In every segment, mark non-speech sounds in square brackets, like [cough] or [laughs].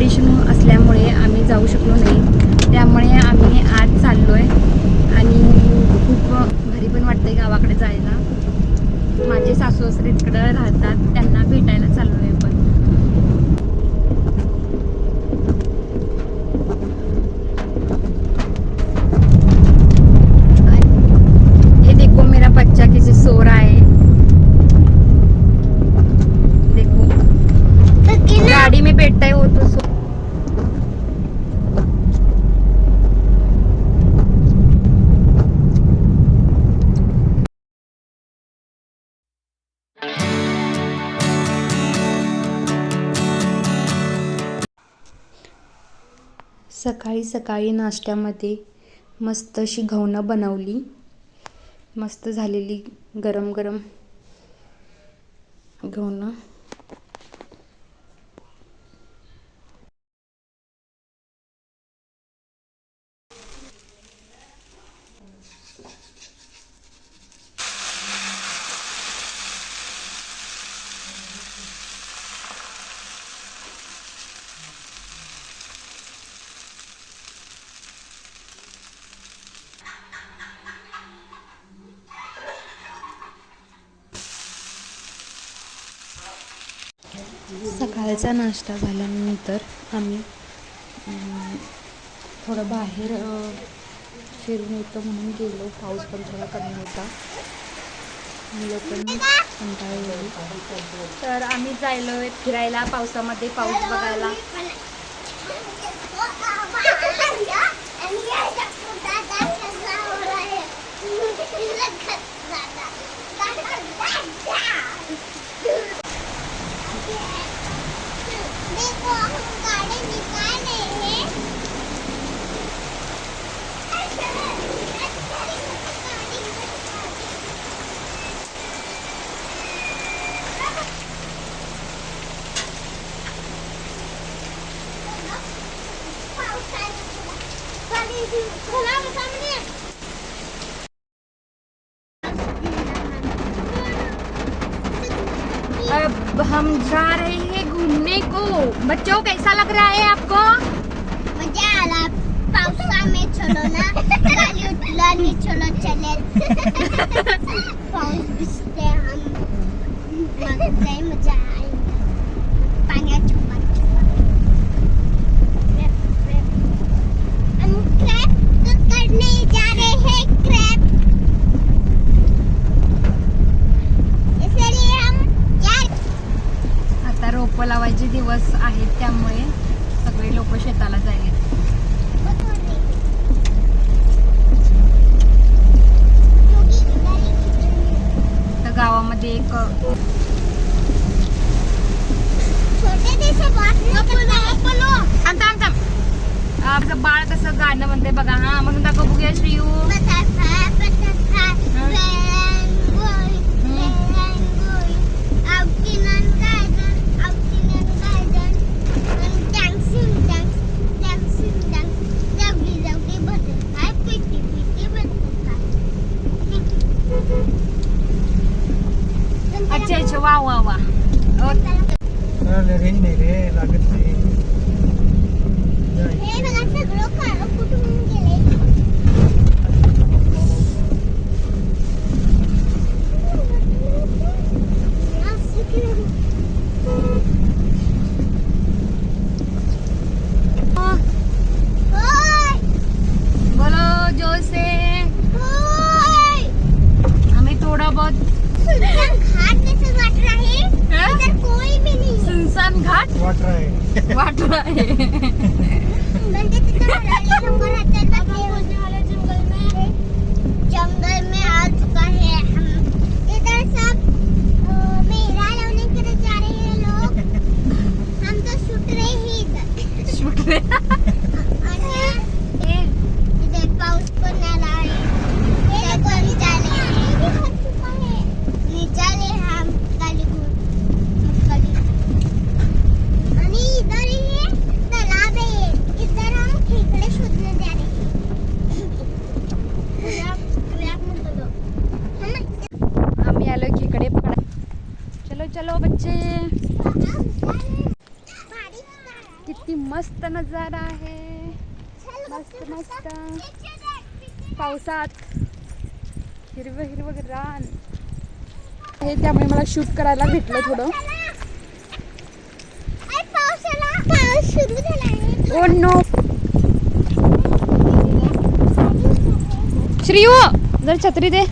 Competition असल्यामुळे आम्ही जाऊ शकलो नाही. त्यामुळे आम्ही आज चाललो आहे आणि खूप भारी पण वाटतंय गावाकडे जायला. माझे सासू असे तिकडं राहतात त्यांना भेटायला चाललो आहे पण सकाळी सकाळी नाश्त्यामध्ये मस्त अशी घवणं बनवली. मस्त झालेली गरम गरम घवणं. सकाळचा नाश्ता झाल्यानंतर आम्ही थोडं बाहेर फिरून येतो म्हणून गेलो. पाऊस पण थोडा कमी होता. मुलं पण कंटाळलेली. तर आम्ही जायलो फिरायला पावसामध्ये. पाऊस बघायला देखो हम गाड़ी निकाले हैं सामने अब हम जा रहे हैं घूमने को। बच्चों कैसा लग रहा है आपको? मजा आला पावसामध्ये चलो ना। खाली उतरल्याने चलो चले। [laughs] पाऊस भिजते हम मग लय मजा आहे पाण्यात छुपा हम क्रैप तो करने जा रहे हैं क्रैप इसलिए हम यार आता रोपं लावायचे दिवस आहेत त्यामुळे सगळे लोक शेताला जाईल तर गावामध्ये एक आमचं आपलं बाळ कसं गाणं म्हणते बघा. हा म्हणून दाखव बघूया श्रीयू अच्छा अच्छा वा वा वा ओ, चालेल, रे नाही रे लागत नाही हे बघा सगळं काळं कुठून गेले बोलो जोर से हमें थोड़ा बहुत हाँ? कोई भी नहीं है सुनसान घाट वाटर वाटलं आहे वाट रहा है म्हणजे तिथं रडायला नको राहतात बघ हे होने वाला जंगल में जंगल में आ चुका है हम इधर सब अ, मेला लाने के लिए जा रहे हैं लोग हम तो छूट रहे ही इधर शूट रे आणि इधर पाऊस पण आला आहे इधर पण निघाले निघाले हम गाडी घेऊन गाडी आणि इधर ये तालाब है इधर हम खेकडे शोधने जा रहे हैं व्याप व्याप म्हणतो तो. हम आम्ही आलो खेकडे पकडा चलो चलो बच्चे भारी किती मस्त नजारा आहे. मस्त मस्त. पावसात हिरवं हिरवं रान हे त्यामुळे मला शूट करायला भेटलं थोडं. अरे पावसाला पाऊस सुरू झाला आहे. ओ नो श्रीयू जर छत्री दे.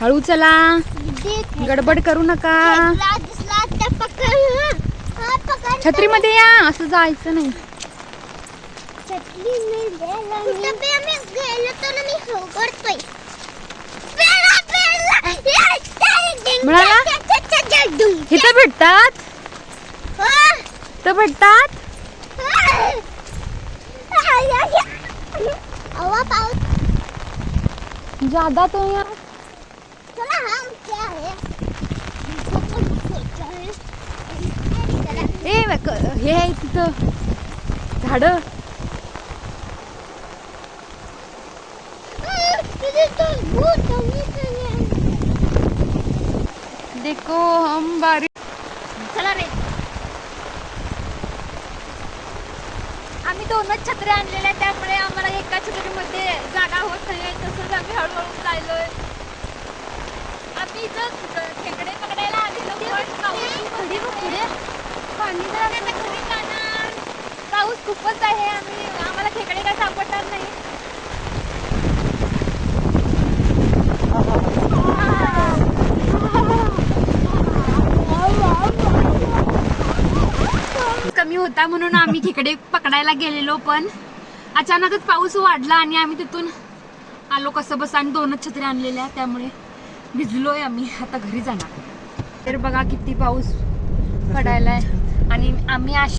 हळू चला. गडबड करू नका. तर छत्रीमध्ये या. असं जायचं नाही. तर मिळाला? इथं भेटतात? इथं भेटतात? पाऊस. ज्यादा तो यार चला हम क्या है. ए हे आहे तिथं झाड. देखो हम बारी चला रे आम्ही दोनच छत्र्या आणलेल्या त्यामुळे आम्हाला एका छत्रीमध्ये जागा होत नाही तसंच आम्ही हळूहळू जायलोय आम्ही इथं खेकडे पकडायला आलेलो घडी पुढे. पाणी घरी जाणार. पाऊस खूपच आहे. आम्ही आम्हाला खेकडे काय सापडणार नाही कमी होता म्हणून आम्ही तिकडे पकडायला गेलेलो पण अचानकच पाऊस वाढला आणि आम्ही तिथून आलो कसं बस आणि दोनच छत्री आणलेल्या त्यामुळे भिजलोय आम्ही. आता घरी जाणार. तर बघा किती पाऊस पडायलाय. आणि आम्ही आश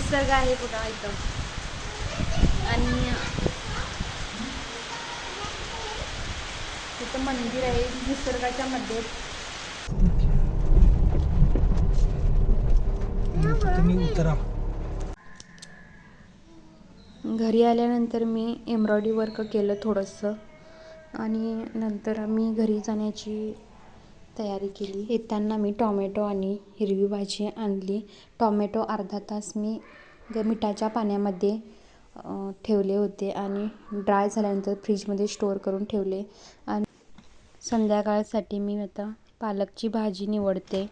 निसर्ग आहे बघा इथं आणि इथं मंदिर आहे निसर्गाच्या मध्ये. घरी आल्यानंतर मी एम्ब्रॉयडरी वर्क केलं थोडंसं. आणि नंतर आम्ही घरी जाण्याची तयारी केली. येताना मी टॉमॅटो आणि हिरवी भाजी आणली. टॉमॅटो अर्धा तास मी ग मिठाच्या पाण्यामध्ये ठेवले होते आणि ड्राय झाल्यानंतर फ्रीजमध्ये स्टोअर करून ठेवले. आणि संध्याकाळसाठी मी आता पालकची भाजी निवडते.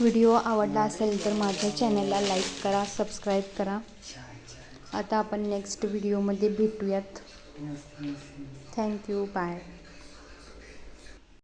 व्हिडिओ आवडला असेल तर माझ्या चॅनलला लाईक करा सबस्क्राईब करा. आता आपण नेक्स्ट व्हिडिओमध्ये भेटूयात. Thank you by